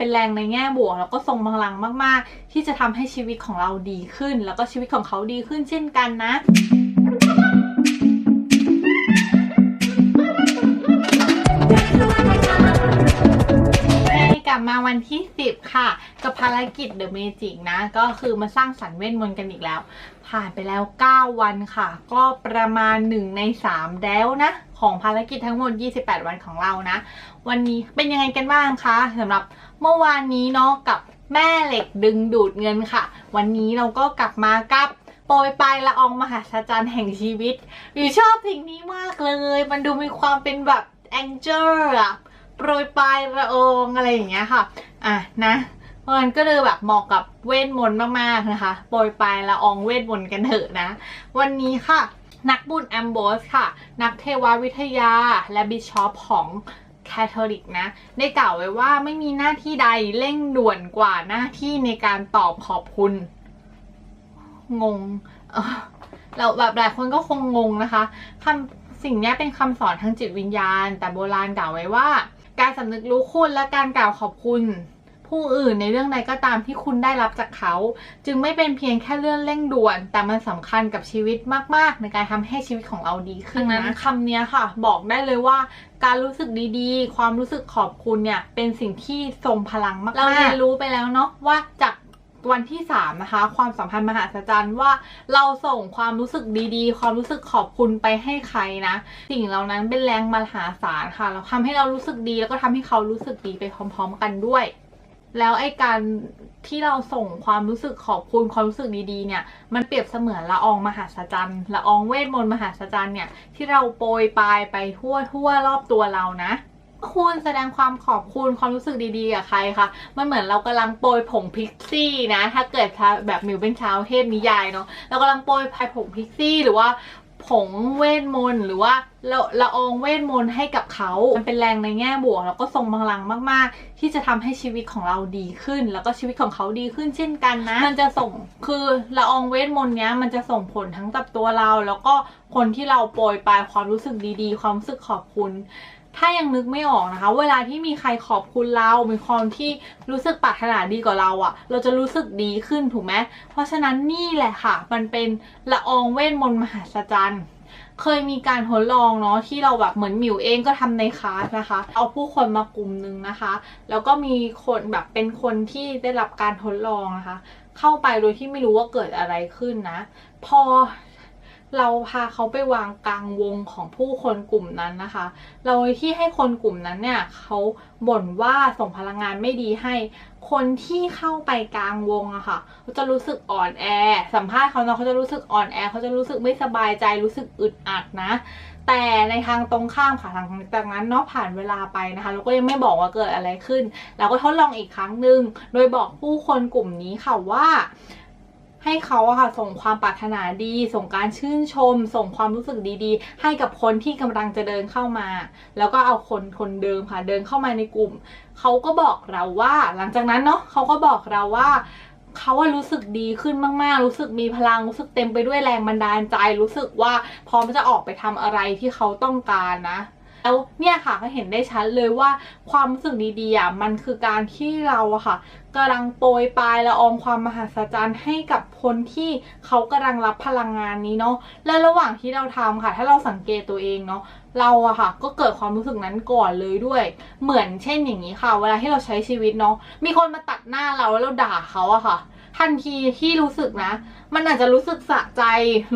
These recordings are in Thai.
เป็นแรงในแง่บวก แล้วก็ทรงพลังมาก ๆ ที่จะทำให้ชีวิตของเราดีขึ้น แล้วก็ชีวิตของเขาดีขึ้นเช่นกันนะ ลับมาวันที่ 10 ค่ะ กับภารกิจ The Magic นะ ก็คือมาสร้างสรรค์เวทมนต์กันอีกแล้ว ผ่านไปแล้ว 9 วันค่ะ ก็ประมาณ 1 ใน 3 แล้วนะ ของภารกิจทั้งหมด 28 วันของเรานะ วันนี้เป็นยังไงกันบ้างคะสำหรับเมื่อวานนี้เนาะกับแม่เหล็กดึงดูดเงินค่ะ วันนี้เราก็กลับมากับโปรยปลายละอองมหาศาลแห่งชีวิตอยู่ชอบสิ่งนี้มากเลย มันดูมีความเป็นแบบแองเจิลอะ โปรยปลายละองอะไรอย่างเงี้ยค่ะ อะนะเพราะงั้นก็เลยแบบเหมาะกับเวทมนต์มากๆนะคะ โปรยปลายละอองเวทมนต์กันเถอะนะ วันนี้ค่ะนักบุญแอมโบสค่ะ นักเทววิทยาและบิชอปของแคทอลิกนะ ได้กล่าวไว้ว่าไม่มีหน้าที่ใดเร่งด่วนกว่าหน้าที่ในการตอบขอบคุณ งงเราแบบหลายคนก็คงงงนะคะคำสิ่งนี้เป็นคำสอนทางจิตวิญญาณ แต่โบราณกล่าวไว้ว่า การสำนึกรู้คุณและการกล่าวขอบคุณ ผู้อื่นในเรื่องใดก็ตามที่คุณได้รับจากเขา จึงไม่เป็นเพียงแค่เรื่องเร่งด่วน แต่มันสำคัญกับชีวิตมาก ๆ ในการทำให้ชีวิตของเราดีขึ้นนะคำนี้ค่ะ บอกได้เลยว่าการรู้สึกดีๆ ความรู้สึกขอบคุณเนี่ย เป็นสิ่งที่ทรงพลังมาก ๆ เราเรียนรู้ไปแล้วเนาะว่าจาก วันที่ 3 นะคะ ความสัมพันธ์มหาศาลว่าเราส่งความรู้สึกดีๆ ความรู้สึกขอบคุณไปให้ใครนะ สิ่งเหล่านั้นเป็นแรงมหาศาลค่ะ เราทำให้เรารู้สึกดีแล้วก็ทำให้เขารู้สึกดีไปพร้อม ๆ กันด้วย แล้วไอ้การที่เราส่งความรู้สึกขอบคุณความรู้สึกดีๆ เนี่ย มันเปรียบเสมือนละอองมหาศาลละอองเวทมนต์มหาศาลเนี่ยที่เราโปรยปลายไปทั่วทั่วรอบตัวเรานะ คุณแสดงความขอบคุณความรู้สึกดีๆกับใครคะมันเหมือนเรากำลังโปรยผงพิกซี่นะ ถ้าเกิดแบบมิวเป็นชาวเทพนิยายเนาะเรากำลังโปรยพายผงพิกซี่หรือว่าผงเวทมนต์หรือว่าละละอองเวทมนต์ให้กับเขา มันเป็นแรงในแง่บวก แล้วก็ทรงพลังมาก ๆ ที่จะทำให้ชีวิตของเราดีขึ้น แล้วก็ชีวิตของเขาดีขึ้นเช่นกันนะ มันจะส่งคือละอองเวทมนต์เนี้ยมันจะส่งผลทั้งกับตัวเรา แล้วก็คนที่เราโปรยปลายความรู้สึกดี ๆ ความรู้สึกขอบคุณ ถ้ายังนึกไม่ออกนะคะ เวลาที่มีใครขอบคุณเรามีความที่รู้สึกปรารถนาดีกว่าเราอะ่ะ เราจะรู้สึกดีขึ้นถูกไหมเพราะฉะนั้นนี่แหละค่ะ มันเป็นละอองเวทมนต์มหาศาลเคยมีการทดลองเนาะที่เราแบบเหมือนหมิวเองก็ทำในคลาสนะคะ เอาผู้คนมากลุ่มนึงนะคะ แล้วก็มีคนแบบเป็นคนที่ได้รับการทดลองนะคะ เข้าไปโดยที่ไม่รู้ว่าเกิดอะไรขึ้นนะ พอ เราพาเขาไปวางกลางวงของผู้คนกลุ่มนั้นนะคะ เราที่ให้คนกลุ่มนั้นเนี่ยเขาบ่นว่าส่งพลังงานไม่ดีให้ คนที่เข้าไปกลางวงอะค่ะเขาจะรู้สึกอ่อนแอ สัมภาษณ์เขาเนาะเขาจะรู้สึกอ่อนแอ เขาจะรู้สึกไม่สบายใจรู้สึกอึดอัดนะ แต่ในทางตรงข้ามค่ะหลังจากนั้นเนาะผ่านเวลาไปนะคะ เราก็ยังไม่บอกว่าเกิดอะไรขึ้น เราก็ทดลองอีกครั้งหนึ่งโดยบอกผู้คนกลุ่มนี้ค่ะว่า ให้เขาอะค่ะส่งความปรารถนาดี ส่งการชื่นชม ส่งความรู้สึกดีๆ ให้กับคนที่กำลังจะเดินเข้ามา แล้วก็เอาคนคนเดิมค่ะเดินเข้ามาในกลุ่ม เขาก็บอกเราว่า หลังจากนั้นเนาะเขาก็บอกเราว่าเขาว่ารู้สึกดีขึ้นมาก ๆ รู้สึกมีพลัง รู้สึกเต็มไปด้วยแรงบันดาลใจ รู้สึกว่าพร้อมจะออกไปทำอะไรที่เขาต้องการนะ แล้วเนี่ยค่ะก็เห็นได้ชัดเลยว่าความรู้สึกดีๆอะมันคือการที่เราอะค่ะกำลังโปรยปลายละอองความมหัศจรรย์ให้กับคนที่เขากำลังรับพลังงานนี้เนาะและระหว่างที่เราทำค่ะ ถ้าเราสังเกตตัวเองเนาะเราอะค่ะ ก็เกิดความรู้สึกนั้นก่อนเลยด้วย เหมือนเช่นอย่างนี้ค่ะ เวลาที่เราใช้ชีวิตเนาะมีคนมาตัดหน้าเราแล้วเราด่าเขาอะค่ะ ทันทีที่รู้สึกนะ มันอาจจะรู้สึกสะใจ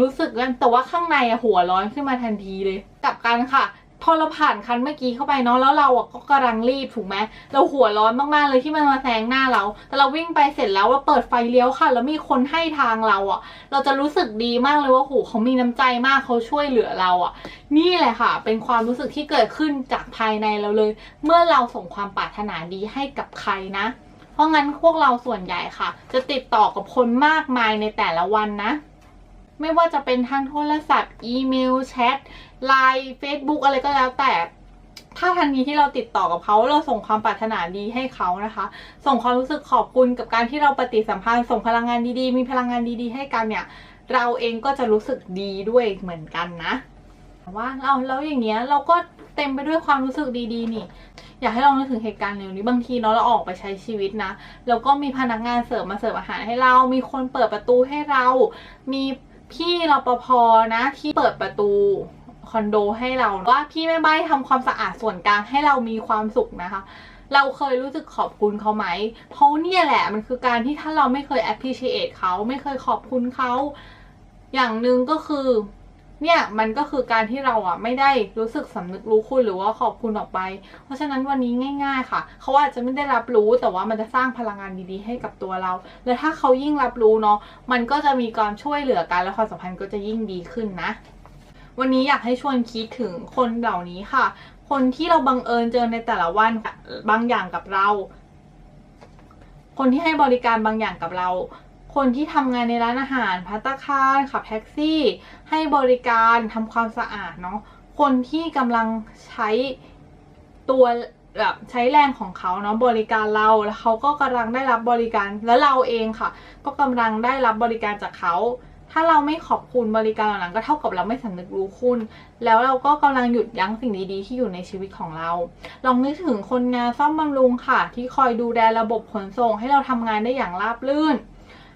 รู้สึกกันแต่ว่าข้างในหัวร้อนขึ้นมาทันทีเลยกลับกันค่ะ พอเราผ่านคันเมื่อกี้เข้าไปเนาะแล้วเราก็กำลังรีบถูกไหมเราหัวร้อนมากๆเลยที่มันมาแซงหน้าเรา แต่เราวิ่งไปเสร็จแล้วเราเปิดไฟเลี้ยวค่ะ แล้วมีคนให้ทางเราอะ เราจะรู้สึกดีมากเลยว่าโหเขามีน้ำใจมากเขาช่วยเหลือเราอะ นี่แหละค่ะ เป็นความรู้สึกที่เกิดขึ้นจากภายในเราเลย เมื่อเราส่งความปรารถนาดีให้กับใครนะ เพราะงั้นพวกเราส่วนใหญ่ค่ะ จะติดต่อกับคนมากมายในแต่ละวันนะไม่ว่าจะเป็นทางโทรศัพท์ อีเมล แชท ไลน์ Facebook อะไรก็แล้วแต่ถ้าทันทีที่เราติดต่อกับเขาเราส่งความปรารถนาดีให้เขานะคะ ส่งความรู้สึกขอบคุณกับการที่เราปฏิสัมพันธ์ส่งพลังงานดีๆ มีพลังงานดีๆ ให้กันเนี่ย เราเองก็จะรู้สึกดีด้วยเหมือนกันนะว่าเอาแล้วอย่างเงี้ยเราก็เต็มไปด้วยความรู้สึกดีๆ นี่ อยากให้ลองนึกถึงเหตุการณ์เร็วนี้บางทีเนาะเราออกไปใช้ชีวิตนะแล้วก็มีพนักงานเสิร์ฟมาเสิร์ฟอาหารให้เรา มีคนเปิดประตูให้เรา มีพี่รปภนะที่เปิดประตู คอนโดให้เราว่าพี่แม่บ้านทำความสะอาดส่วนกลางให้เรามีความสุขนะคะ เราเคยรู้สึกขอบคุณเขาไหม เพราะเนี่ยแหละมันคือการที่ถ้าเราไม่เคย appreciate เขาไม่เคยขอบคุณเขาอย่างหนึ่งก็คือเนี่ยมันก็คือการที่เราอะไม่ได้รู้สึกสำนึกรู้คุณหรือว่าขอบคุณออกไป เพราะฉะนั้นวันนี้ง่าย ๆ ค่ะ เขาอาจจะไม่ได้รับรู้แต่ว่ามันจะสร้างพลังงานดีๆให้กับตัวเรา และถ้าเขายิ่งรับรู้เนาะมันก็จะมีการช่วยเหลือกันและความสัมพันธ์ก็จะยิ่งดีขึ้นนะ วันนี้อยากให้ชวนคิดถึงคนเหล่านี้ค่ะ คนที่เราบังเอิญเจอในแต่ละวันบางอย่างกับเรา คนที่ให้บริการบางอย่างกับเรา คนที่ทำงานในร้านอาหารพัตตาคารขับแท็กซี่ ให้บริการทำความสะอาดเนาะคนที่กำลังใช้ตัวแบบใช้แรงของเขาเนาะบริการเราแล้วเขาก็กำลังได้รับบริการแล้วเราเองค่ะ ก็กำลังได้รับบริการจากเขา ถ้าเราไม่ขอบคุณบริการเหล่านั้นก็เท่ากับเราไม่สำนึกรู้คุณ แล้วเราก็กำลังหยุดยั้งสิ่งดีๆ ที่อยู่ในชีวิตของเรา ลองนึกถึงคนงานซ่อมบำรุงค่ะ ที่คอยดูแลระบบขนส่ง ให้เราทำงานได้อย่างราบรื่น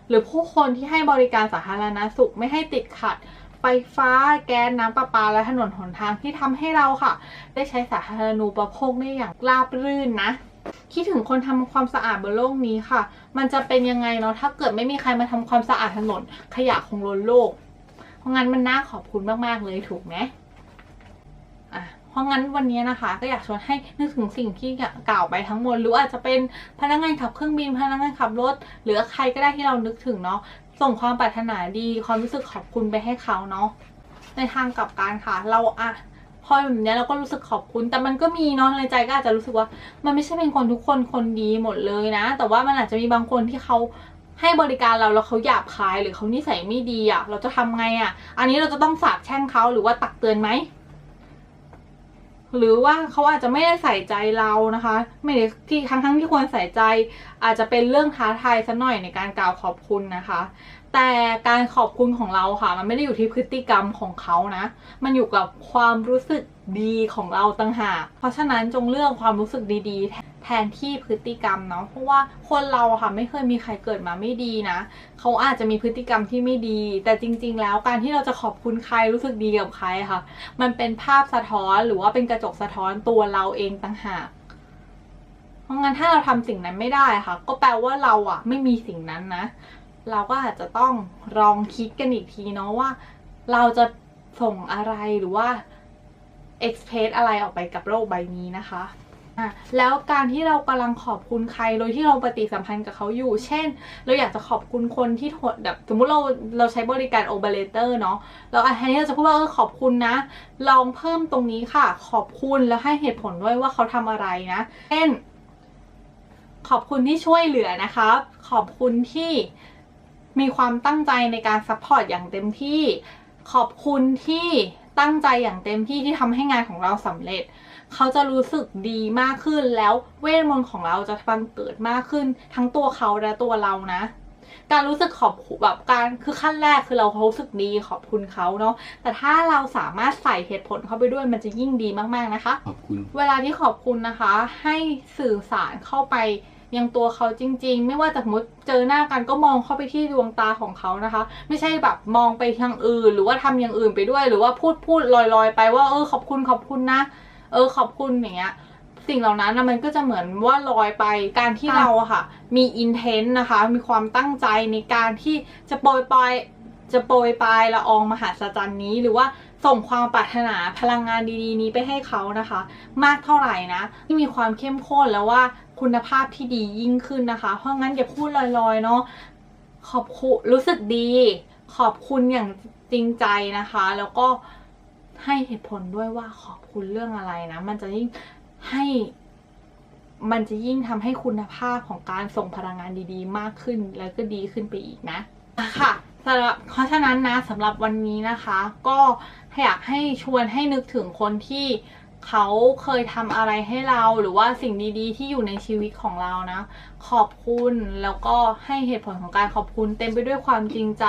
หรือผู้คนที่ให้บริการสาธารณสุขไม่ให้ติดขัดไฟฟ้าแก๊สน้ำประปาและถนนหนทางที่ทำให้เราค่ะ ได้ใช้สาธารณูปโภคได้อย่างราบรื่นนะ คิดถึงคนทำความสะอาดบนโลกนี้ค่ะ มันจะเป็นยังไงเนาะถ้าเกิดไม่มีใครมาทำความสะอาดถนน ขยะคงล้นโลก เพราะงั้นมันน่าขอบคุณมากๆเลยถูกไหมอะเพราะงั้นวันนี้นะคะ ก็อยากชวนให้นึกถึงสิ่งที่กล่าวไปทั้งหมดหรืออาจจะเป็นพนักงานขับเครื่องบินพนักงานขับรถ หรือใครก็ได้ที่เรานึกถึงเนาะส่งความปรารถนาดีความรู้สึกขอบคุณไปให้เขาเนาะในทางกลับการค่ะ เราอะ พอแบบนี้เราก็รู้สึกขอบคุณ แต่มันก็มีเนาะในใจก็อาจจะรู้สึกว่า มันไม่ใช่เป็นคนทุกคนคนดีหมดเลยนะ แต่ว่ามันอาจจะมีบางคนที่เขาให้บริการเราแล้วเขาหยาบคายหรือเขานิสัยไม่ดีอะ่ะ เราจะทำไงอะ่ะ อันนี้เราจะต้องสาบแช่งเขาหรือว่าตักเตือนไหมหรือว่าเขาอาจจะไม่ได้ใส่ใจเรานะคะ ไม่ได้ที่ทั้งทั้งที่ควรใส่ใจ อาจจะเป็นเรื่องท้าทายซะหน่อยในการกล่าวขอบคุณนะคะ แต่การขอบคุณของเราค่ะ มันไม่ได้อยู่ที่พฤติกรรมของเขานะ มันอยู่กับความรู้สึกดีของเราต่างหาก เพราะฉะนั้นจงเลือกความรู้สึกดีๆ แทนที่พฤติกรรมเนาะ เพราะว่าคนเราค่ะไม่เคยมีใครเกิดมาไม่ดีนะ เขาอาจจะมีพฤติกรรมที่ไม่ดี แต่จริง ๆ แล้วการที่เราจะขอบคุณใครรู้สึกดีกับใครค่ะ มันเป็นภาพสะท้อนหรือว่าเป็นกระจกสะท้อนตัวเราเองต่างหากเพราะงั้นถ้าเราทำสิ่งนั้นไม่ได้ค่ะ ก็แปลว่าเราอะไม่มีสิ่งนั้นนะ เราก็อาจจะต้องลองคิดกันอีกทีเนาะว่า เราจะส่งอะไรหรือว่า express อะไรออกไปกับโลกใบนี้นะคะอะแล้วการที่เรากำลังขอบคุณใครโดยที่เราปฏิสัมพันธ์กับเขาอยู่ เช่น เราอยากจะขอบคุณคนที่ทนแบบสมมุติเราเราใช้บริการโอเปอเรเตอร์เนาะเราอันนี้เราจะพูดว่าเออขอบคุณนะ ลองเพิ่มตรงนี้ค่ะ ขอบคุณแล้วให้เหตุผลด้วยว่าเขาทำอะไรนะ เช่น ขอบคุณที่ช่วยเหลือนะคะขอบคุณที่ มีความตั้งใจในการซัพพอร์ตอย่างเต็มที่ ขอบคุณที่ตั้งใจอย่างเต็มที่ที่ทำให้งานของเราสำเร็จ เขาจะรู้สึกดีมากขึ้นแล้วเวทมนต์ของเราจะบังเกิดมากขึ้น ทั้งตัวเขาและตัวเรานะ การรู้สึกขอบคุณแบบการคือขั้นแรกคือเรารู้สึกดีขอบคุณเขาเนาะแต่ถ้าเราสามารถใส่เหตุผลเข้าไปด้วยมันจะยิ่งดีมากๆนะคะ ขอบคุณ เวลาที่ขอบคุณนะคะ ให้สื่อสารเข้าไป ยังตัวเขาจริง ๆ ไม่ว่าจะสมมติเจอหน้ากันก็มองเข้าไปที่ดวงตาของเขานะคะ ไม่ใช่แบบมองไปทางอื่น หรือว่าทำอย่างอื่นไปด้วย หรือว่าพูดพูดลอยๆ ไปว่าเออขอบคุณขอบคุณนะ เออขอบคุณอย่างเงี้ยสิ่งเหล่านั้นนะมันก็จะเหมือนว่าลอยไปการที่เราอะค่ะ มีอินเทนต์นะคะ มีความตั้งใจในการที่จะโปรยปลายจะโปรยปลายละอองมหาศจรรย์นี้ หรือว่าส่งความปรารถนาพลังงานดีๆ นี้ไปให้เขานะคะ มากเท่าไหร่นะที่มีความเข้มข้นแล้วว่า คุณภาพที่ดียิ่งขึ้นนะคะเพราะงั้นอย่าพูดลอยๆเนาะขอบคุณรู้สึกดี ขอบคุณอย่างจริงใจนะคะ แล้วก็ให้เหตุผลด้วยว่าขอบคุณเรื่องอะไรนะ มันจะยิ่งให้มันจะยิ่งทำให้คุณภาพของการส่งพลังงานดีๆ มากขึ้นแล้วก็ดีขึ้นไปอีกนะอะค่ะสำหรับเพราะฉะนั้นนะสำหรับวันนี้นะคะ ก็อยากให้ชวนให้นึกถึงคนที่ เขาเคยทำอะไรให้เราหรือว่าสิ่งดีๆ ที่อยู่ในชีวิตของเรานะ ขอบคุณแล้วก็ให้เหตุผลของการขอบคุณเต็มไปด้วยความจริงใจ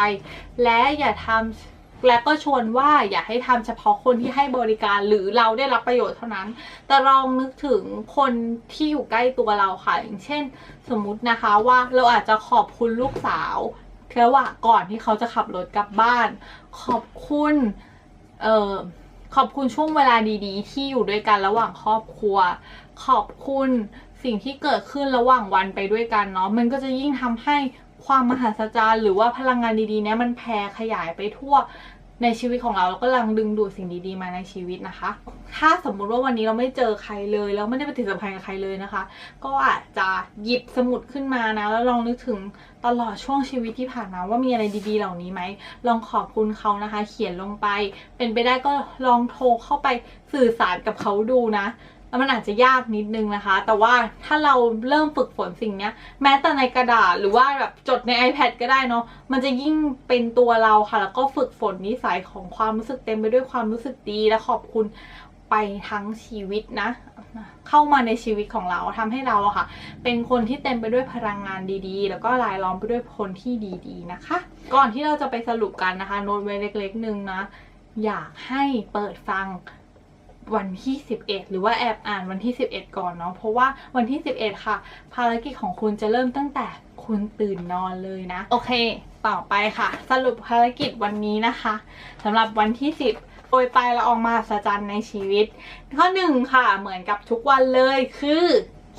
และอย่าทำและก็ชวนว่าอย่าให้ทำเฉพาะคนที่ให้บริการหรือเราได้รับประโยชน์เท่านั้น แต่ลองนึกถึงคนที่อยู่ใกล้ตัวเราค่ะ อย่างเช่น สมมุตินะคะว่าเราอาจจะขอบคุณลูกสาวระหว่างก่อนที่เขาจะขับรถกลับบ้าน ขอบคุณ เอ่อ ขอบคุณช่วงเวลาดีๆ ที่อยู่ด้วยกันระหว่างครอบครัว ขอบคุณสิ่งที่เกิดขึ้นระหว่างวันไปด้วยกันเนาะมันก็จะยิ่งทำให้ความมหัศจรรย์หรือว่าพลังงานดีๆเนี้ยมันแผ่ขยายไปทั่ว ในชีวิตของเราเราก็กำลังดึงดูดสิ่งดีๆมาในชีวิตนะคะ ถ้าสมมุติว่าวันนี้เราไม่เจอใครเลยแล้วไม่ได้ปฏิสัมพันธ์กับใครเลยนะคะ ก็อาจจะหยิบสมุดขึ้นมานะแล้วลองนึกถึงตลอดช่วงชีวิตที่ผ่านมาว่ามีอะไรดี ๆ เหล่านี้ไหมลองขอบคุณเขานะคะ เขียนลงไป เป็นไปได้ก็ลองโทรเข้าไปสื่อสารกับเขาดูนะ มันอาจจะยากนิดนึงนะคะ แต่ว่าถ้าเราเริ่มฝึกฝนสิ่งนี้แม้แต่ในกระดาษหรือว่าแบบจดใน iPad ก็ได้เนาะมันจะยิ่งเป็นตัวเราค่ะ แล้วก็ฝึกฝนนิสัยของความรู้สึกเต็มไปด้วยความรู้สึกดีและขอบคุณไปทั้งชีวิตนะ เข้ามาในชีวิตของเราทำให้เราอะค่ะ เป็นคนที่เต็มไปด้วยพลังงานดีๆ แล้วก็รายล้อมไปด้วยคนที่ดีๆนะคะ ก่อนที่เราจะไปสรุปกันนะคะโน้ตไว้เล็กๆนึงนะ อยากให้เปิดฟัง วันที่ 11 หรือว่าแอบอ่านวันที่ 11 ก่อนเนาะเพราะว่าวันที่ 11 ค่ะ ภารกิจของคุณจะเริ่มตั้งแต่คุณตื่นนอนเลยนะ โอเค ต่อไปค่ะ สรุปภารกิจวันนี้นะคะสำหรับวันที่ 10โดยไปละอองมาสจันในชีวิต ข้อหนึ่งค่ะ เหมือนกับทุกวันเลยคือ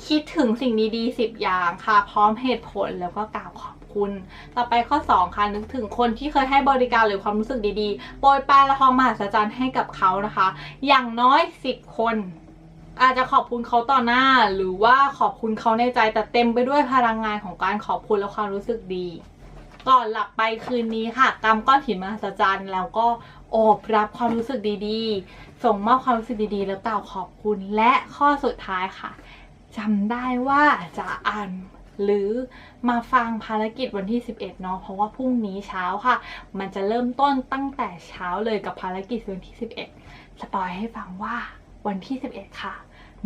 คิดถึงสิ่งดีๆ 10 อย่างค่ะ พร้อมเหตุผลแล้วก็กล่าวขอบ คุณ ต่อไปข้อ 2 ค่ะนึกถึงคนที่เคยให้บริการหรือความรู้สึกดีๆ โปรยปลายละครมหัศจรรย์ให้กับเขานะคะ อย่างน้อย 10 คนอาจจะขอบคุณเขาต่อหน้าหรือว่าขอบคุณเขาในใจแต่เต็มไปด้วยพลังงานของการขอบคุณและความรู้สึกดี ก่อนหลับไปคืนนี้ค่ะกำก้อนหินมหัศจรรย์แล้วก็โอบรับความรู้สึกดีๆ ส่งมอบความรู้สึกดีๆ แล้วกล่าวขอบคุณและข้อสุดท้ายค่ะจำได้ว่าจะอ่าน หรือมาฟังภารกิจวันที่ 11 เนาะเพราะว่าพรุ่งนี้เช้าค่ะ มันจะเริ่มต้นตั้งแต่เช้าเลยกับภารกิจวันที่ 11 สปอยให้ฟังว่าวันที่ 11 ค่ะ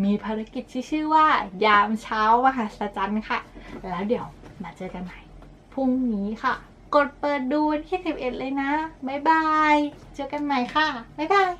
มีภารกิจที่ชื่อว่ายามเช้ามหัศจรรย์ค่ะ แล้วเดี๋ยวมาเจอกันใหม่พรุ่งนี้ค่ะ กดเปิดดูวันที่ 11 เลยนะ บ๊ายบาย เจอกันใหม่ค่ะ บ๊ายบาย